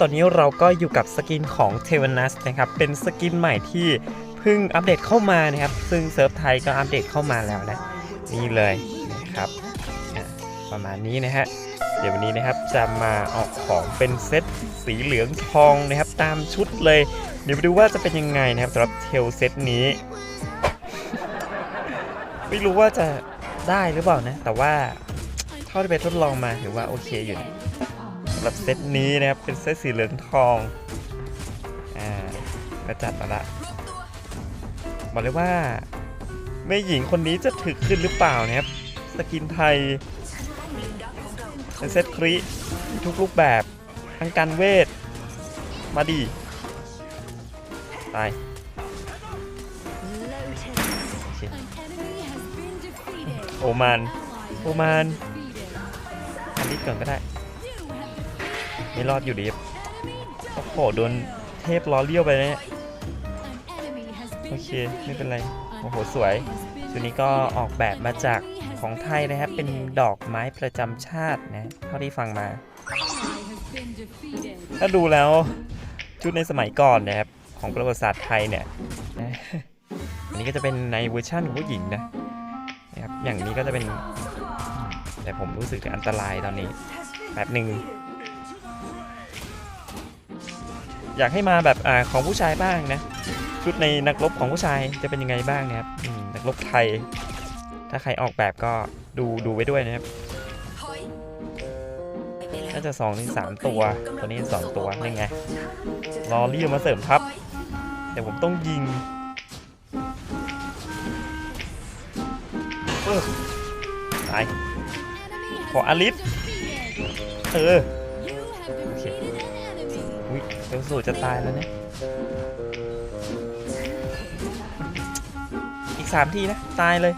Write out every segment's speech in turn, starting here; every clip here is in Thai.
ตอนนี้เราก็อยู่กับสกินของเทวนัสนะครับเป็นสกินใหม่ที่เพิ่งอัปเดตเข้ามานะครับ ซึ่งเซิร์ฟไทยก็อัปเดตเข้ามาแล้วนะ นี่เลยนะครับอะประมาณนี้นะฮะเดี๋ยววันนี้นะครับจะมาออกของเป็นเซตสีเหลืองทองนะครับตามชุดเลย เดี๋ยวไปดูว่าจะเป็นยังไงนะครับสำหรับเทลเซตนี้ ไม่รู้ว่าจะได้หรือเปล่านะ แต่ว่าเท่าที่ไปทดลองมาถือว่าโอเคอยู่นะำหรับเซตนี้นะครับ เป็นเซตสีเหลืองทอง อ่าก็จัดมาละบอกเลยว่าแม่หญิงคนนี้จะถึกขึ้นหรือเปล่านะครับ สกินไทยเป็นเซตคริทุกรูปแบบทั้งการเวท มาดีตายโอมาน โอมานอันนี้ก่อนก็ได้ ไม่รอดอยู่ดีครับโอ้โหโดนเทพล้อเลี้ยวไปเนี่ยโอเคไม่เป็นไรโอ้โหสวยชุดนี้ก็ออกแบบมาจากของไทยนะครับ เป็นดอกไม้ประจำชาตินะเท่าที่ฟังมา ถ้าดูแล้วชุดในสมัยก่อนนะครับ ของประวัติศาสตร์ไทยเนี่ยนะอันนี้ก็จะเป็นในเวอร์ชั่นของผู้หญิงนะนะครับอย่างนี้ก็จะเป็น แต่ผมรู้สึกถึงอันตรายตอนนี้แบบหนึ่ง อยากให้มาแบบอ่าของผู้ชายบ้างนะชุดในนักรบของผู้ชายจะเป็นยังไงบ้างนะครับนักรบไทย ถ้าใครออกแบบก็ดูดูไว้ด้วยนะครับน่าจะ2อถึงสามตัว ตัวนี้2ตัวนี่ไงรอเรียมาเสริมทัพแต่ผมต้องยิงเออตายขออลิสเออโอเค อุ้ยเดี๋ยวสูจะตายแล้วเนี่ย อีก3ทีนะ ตายเลย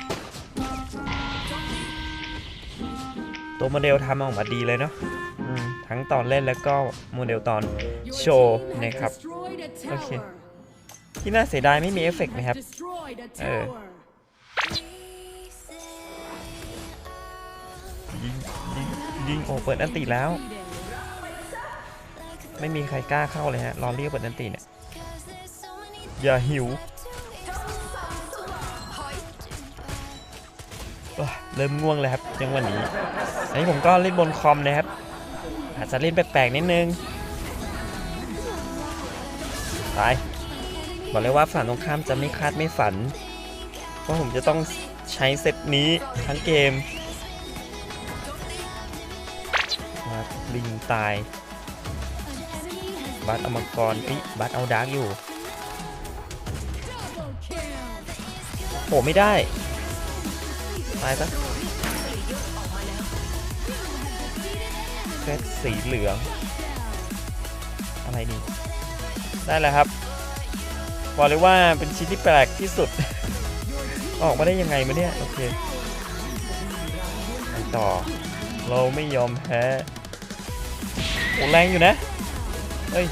ตัวโมเดลทำออกมาดีเลยเนาะอืมทั้งตอนเล่นแล้วก็โมเดลตอนโชว์นะครับ โอเค ที่น่าเสียดายไม่มีเอฟเฟกต์นะครับ เออยิงยิงยิงโอ้เปิดอันติแล้ว ไม่มีใครกล้าเข้าเลยฮะรอเรียกเปิดอันติเนี่ย อย่าหิวโอ้ยเริ่มง่วงเลยครับจังหวะนี้ อันนี้ผมก็เล่นบนคอมนะครับ อาจจะเล่นแปลกๆนิดนึง ตาย บอกเลยว่าฝันตรงข้ามจะไม่คาดไม่ฝัน ว่าผมจะต้องใช้เซตนี้ทั้งเกมมาลิงตาย บัตเอามังกรเอ้ยบัตเอาดาร์กอยู่โหไม่ได้ตายซะเซตสีเหลือง อะไรดีได้แล้วครับบอกเลยว่าเป็นชิ้นที่แปลกที่สุด ออกมาได้ยังไงมาเนี่ย โอเคไปต่อ เราไม่ยอมแพ้โอ้แรงอยู่นะ เฮ้ย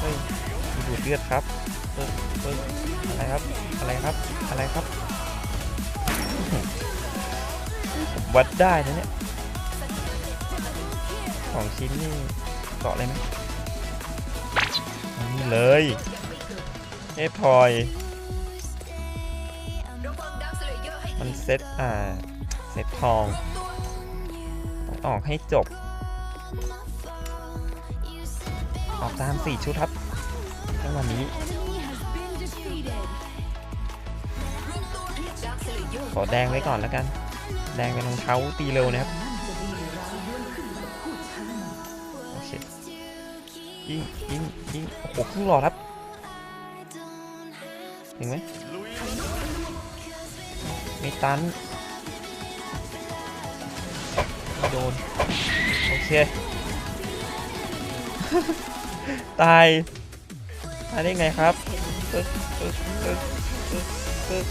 เฮ้ยดูดเลือดครับเฮ้ยเฮ้ยอะไรครับ อะไรครับ อะไรครับ วัดได้นะเนี่ยของชิ้นนี่เกาะเลยไหมนี่เลยเอพอย มันเซตอ่า เซตทองต้องออกให้จบ ออกตาม4ชุดครับจังวะนี้ ขอแดงไว้ก่อนแล้วกัน แดงเป็นรองเท้าตีเร็วนะครับ โอเค ยิงยิงยิงโอ้โหครึ่งหลอดครับถึงไหมไม่ตันโดน โอเค ตายตาได้ไงครับปึ๊กปึ๊กปึ๊กปึ๊กปึ๊ก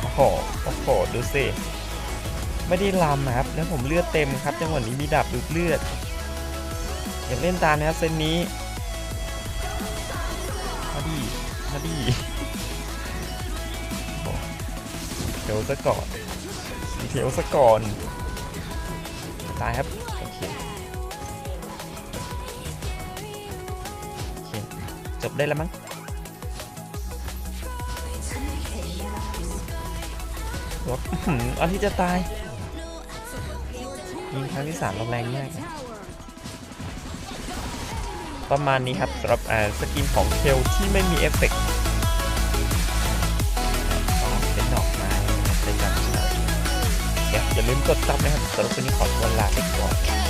โอ้โหโอ้โหดูสิไม่ได้ลำนะครับ แล้วผมเลือดเต็มครับ จังหวะนี้มีดับดูดเลือด อย่าเล่นตามนะครับเซนนี้มาดีมาดีโอ้เทลซะก่อนเทลซะก่อน ตายครับ จบได้แล้วมั้งรถอื้อหือเอาที่จะตาย ยิงครั้งที่สามเราแรงมากนะประมาณนี้ครับสำหรับอ่าสกินของเคลที่ไม่มีเอฟเฟกต์อ๋อเป็นดอกไม้นะครับเป็นแบบนี้เดี๋ยวอย่าลืมกดซับนะครับสำหรับวันนี้ขอตัวลาไปก่อน